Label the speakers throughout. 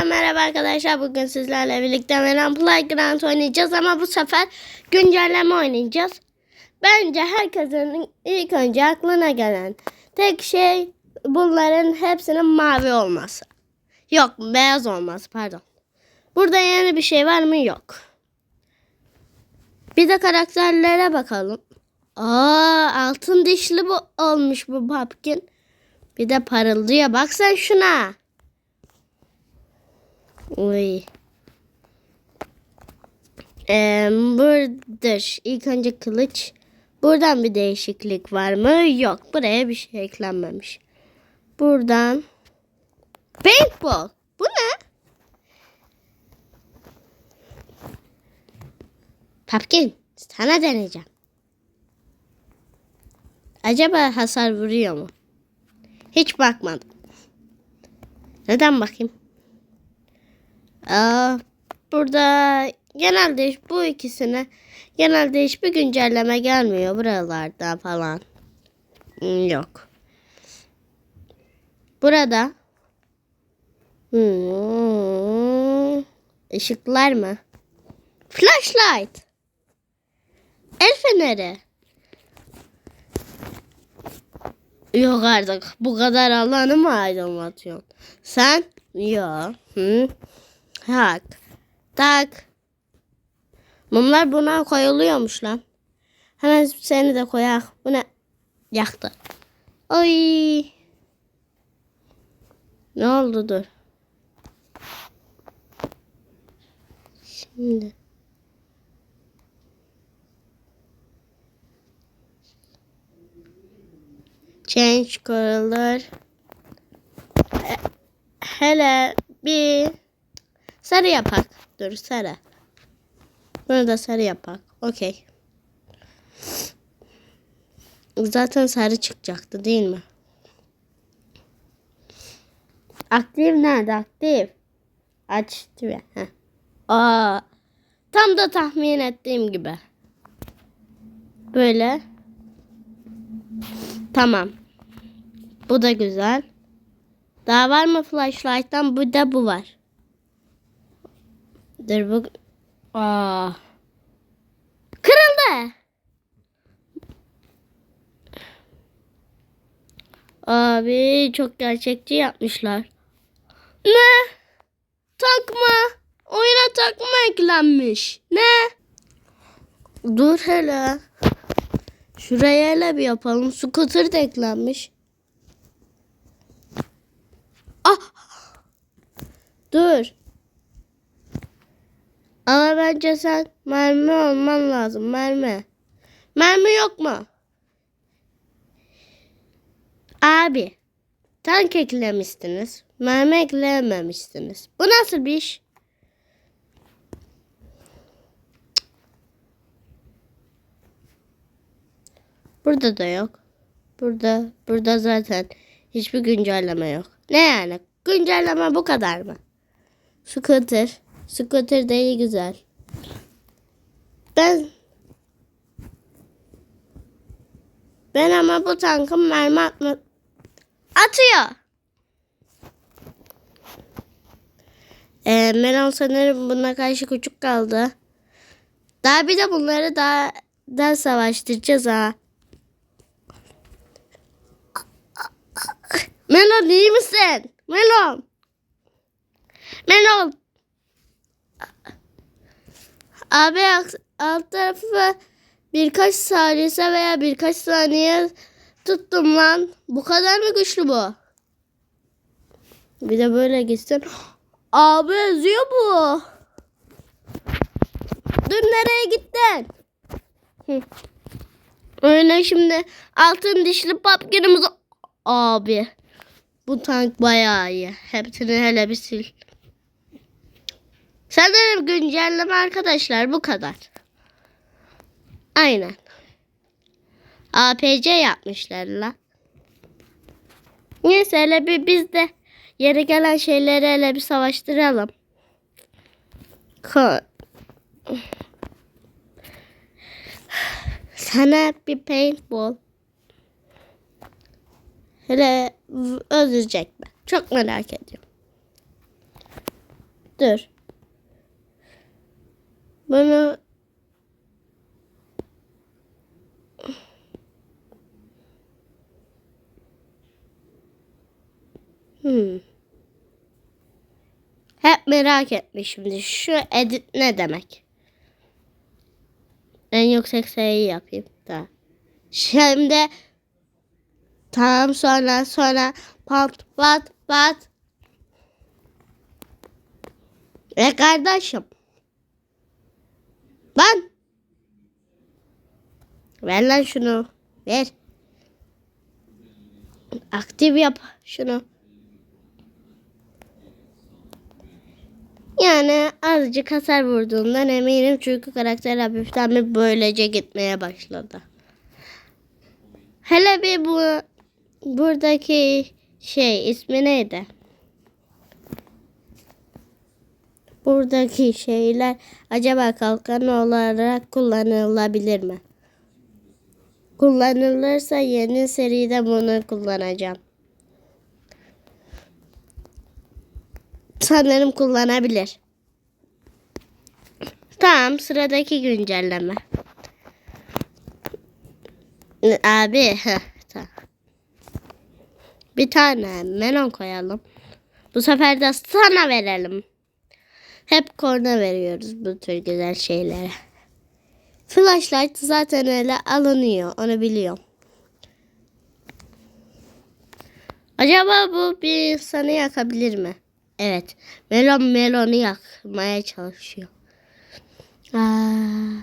Speaker 1: Merhaba arkadaşlar bugün sizlerle birlikte Meran Playground oynayacağız ama bu sefer güncelleme oynayacağız. Bence herkesin ilk önce aklına gelen tek şey bunların hepsinin mavi olması. Yok beyaz olması pardon. Burada yeni bir şey var mı? Yok. Bir de karakterlere bakalım. Aa altın dişli bu olmuş bu pumpkin. Bir de parıldıyor. Bak sen şuna. Uy. Ee, buradır. İlk önce kılıç. Buradan bir değişiklik var mı? Yok. Buraya bir şey eklenmemiş. Buradan. Paintball. Bu ne? Papkin. Sana deneyeceğim. Acaba hasar vuruyor mu? Hiç bakmadım. Neden bakayım? Aa, burada genelde bu ikisine genelde hiçbir güncelleme gelmiyor buralarda falan. Hmm, Yok. Burada hmm, ışıklar mı? Flashlight. El feneri. Yok artık bu kadar alanı mı aydınlatıyorsun? Sen? Yok. Hı? Tak. Tak. Mumlar buna koyuluyormuş lan. Hemen seni de koyak. Bu ne? Yaktı. Oy. Ne oldu dur. Şimdi. Change. E, Hele bir sarı yapak. Dur sarı. Bunu da sarı yapak. Okey. Zaten sarı çıkacaktı değil mi? Aktif nerede? Aktif. Ya. Heh. Aa, tam da tahmin ettiğim gibi. Böyle. Tamam. Bu da güzel. Daha var mı flashlight'tan? Bu da bu var. Dur bu. Aa. Kırıldı. Abi çok gerçekçi yapmışlar. Ne? Takma. Oyuna takma eklenmiş. Ne? Dur hele. Şuraya hele bir yapalım. Scooter da eklenmiş. Ah! Dur. Ama bence sen mermi olman lazım. Mermi. Mermi yok mu? Abi. Tank eklemişsiniz. Mermi eklememişsiniz. Bu nasıl bir iş? Burada da yok. Burada, burada zaten hiçbir güncelleme yok. Ne yani? Güncelleme bu kadar mı? Scooter. Scooter de iyi güzel. Ben Ben ama bu tankın mermi atma atıyor. Ee, Meral sanırım buna karşı küçük kaldı. Daha bir de bunları daha daha savaştıracağız ha. Melon iyi misin? Melon. Melon. Abi alt- tarafı birkaç salise veya birkaç saniye tuttum lan. Bu kadar mı güçlü bu? Bir de böyle gitsin. Abi eziyor bu. Dur nereye gittin? Öyle şimdi altın dişli papkinimizi... Abi. Bu tank bayağı iyi. Hepsini hele bir sil. Sanırım güncelleme arkadaşlar bu kadar. Aynen. APC yapmışlar la. Neyse hele bir biz de yeri gelen şeyleri hele bir savaştıralım. Ko- Sana bir paintball. Hele öldürecek mi? Çok merak ediyorum. dur. Bunu Hmm. Hep merak etmişimdir. Şu edit ne demek? En yüksek sayıyı yapayım da. Şimdi tamam sonra sonra pat pat pat. E kardeşim. Lan. Ver lan şunu. Ver. Aktif yap şunu. Yani azıcık hasar vurduğundan eminim çünkü karakter hafiften bir böylece gitmeye başladı. Hele bir bu buradaki şey ismi neydi? Buradaki şeyler acaba kalkan olarak kullanılabilir mi? Kullanılırsa yeni seride bunu kullanacağım. Sanırım kullanabilir. Tamam sıradaki güncelleme. Abi heh. Bir tane melon koyalım. Bu sefer de sana verelim. Hep korna veriyoruz bu tür güzel şeylere. Flashlight zaten öyle alınıyor. Onu biliyorum. Acaba bu bir insanı yakabilir mi? Evet. Melon melonu yakmaya çalışıyor. Aa.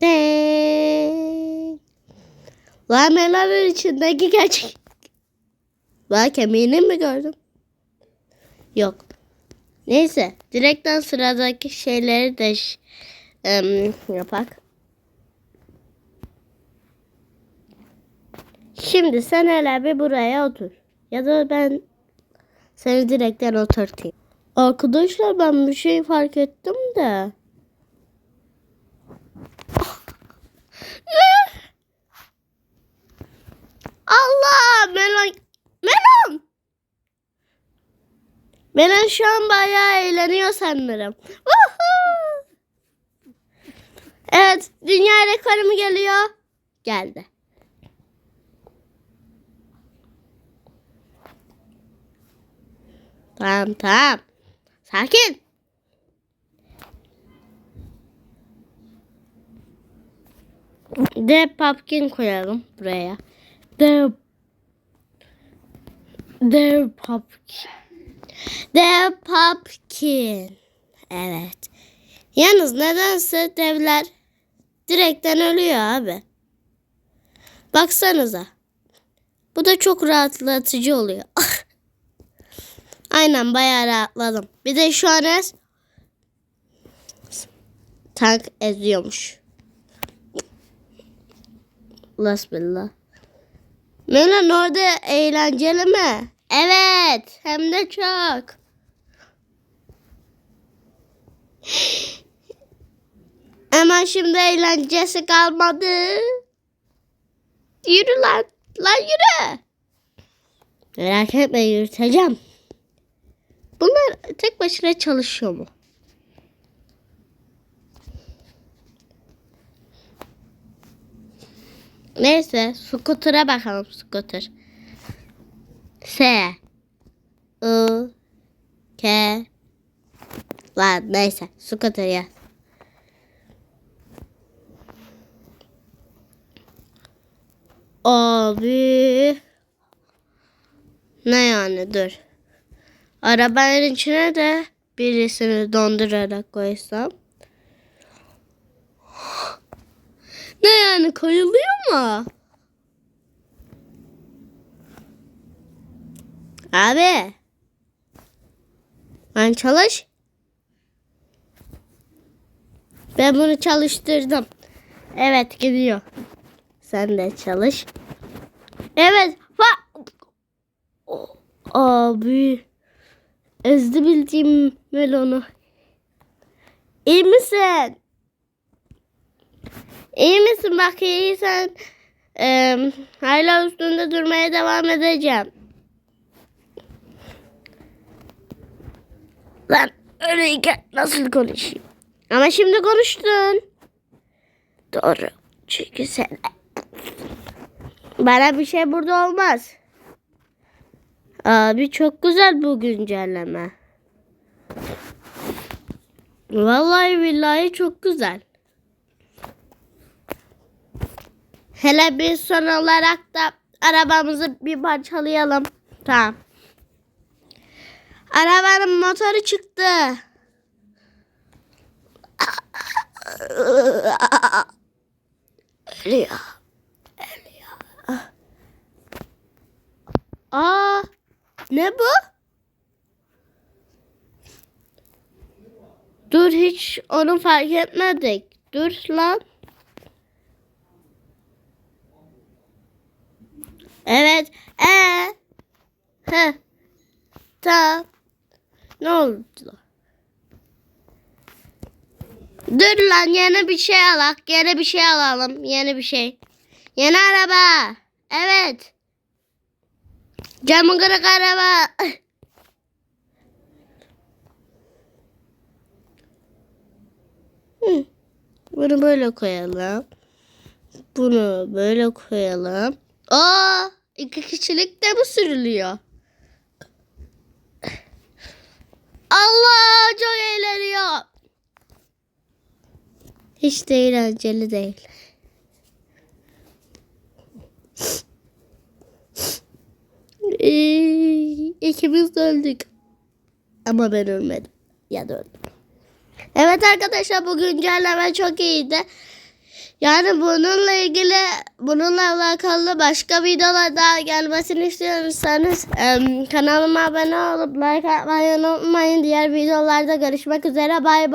Speaker 1: Ding. Lan melonun içindeki gerçek. Lan kemiğini mi gördüm? Yok. Neyse. Direkten sıradaki şeyleri de em, yapak. Şimdi sen hele bir buraya otur. Ya da ben seni direkten oturtayım. Arkadaşlar ben bir şey fark ettim de. Ne? Allah melon. Melon. Melon şu an bayağı eğleniyor sanırım. Evet dünya rekorumu geliyor. Geldi. Tamam tamam. Sakin. De pumpkin koyalım buraya. De De pumpkin. De pumpkin. Evet. Yalnız nedense devler direkten ölüyor abi. Baksanıza. Bu da çok rahatlatıcı oluyor. Aynen bayağı rahatladım. Bir de şu an es tank eziyormuş. Lasbillah. Melan orada eğlenceli mi? Evet. Hem de çok. Ama şimdi eğlencesi kalmadı. Yürü lan. Lan yürü. Merak etme yürüteceğim. Bunlar tek başına çalışıyor mu? Neyse, skutura bakalım skuter. S I K Lan neyse, skuter ya. Abi. Ne yani dur. Arabanın içine de birisini dondurarak koysam. Ne yani koyuluyor mu? Abi. Ben çalış. Ben bunu çalıştırdım. Evet gidiyor. Sen de çalış. Evet. Va Abi. Ezdi bildiğim melonu. İyi misin? İyi misin? Bak iyiysen eee hala üstünde durmaya devam edeceğim. Lan öyleyken nasıl konuşayım? Ama şimdi konuştun. Doğru. Çünkü sen... Bana bir şey burada olmaz. Abi çok güzel bu güncelleme. Vallahi billahi çok güzel. Hele bir son olarak da arabamızı bir parçalayalım. Tamam. Arabanın motoru çıktı. Ölüyor. Ölüyor. Aa, ne bu? Dur hiç onu fark etmedik. Dur lan. Evet. Ee. He. Tamam. Ne oldu? Dur lan yeni bir şey alak. Yeni bir şey alalım. Yeni bir şey. Yeni araba. Evet. Camı kırık araba. Bunu böyle koyalım. Bunu böyle koyalım. Aa, iki kişilik de mi sürülüyor? Allah çok eğleniyor. Hiç de eğlenceli değil. Ee, ikimiz de öldük. Ama ben ölmedim. Ya da öldüm. Evet arkadaşlar bu güncelleme çok iyiydi. Yani bununla ilgili bununla alakalı başka videolar daha gelmesini istiyorsanız kanalıma abone olup like atmayı unutmayın. Diğer videolarda görüşmek üzere. Bay bay.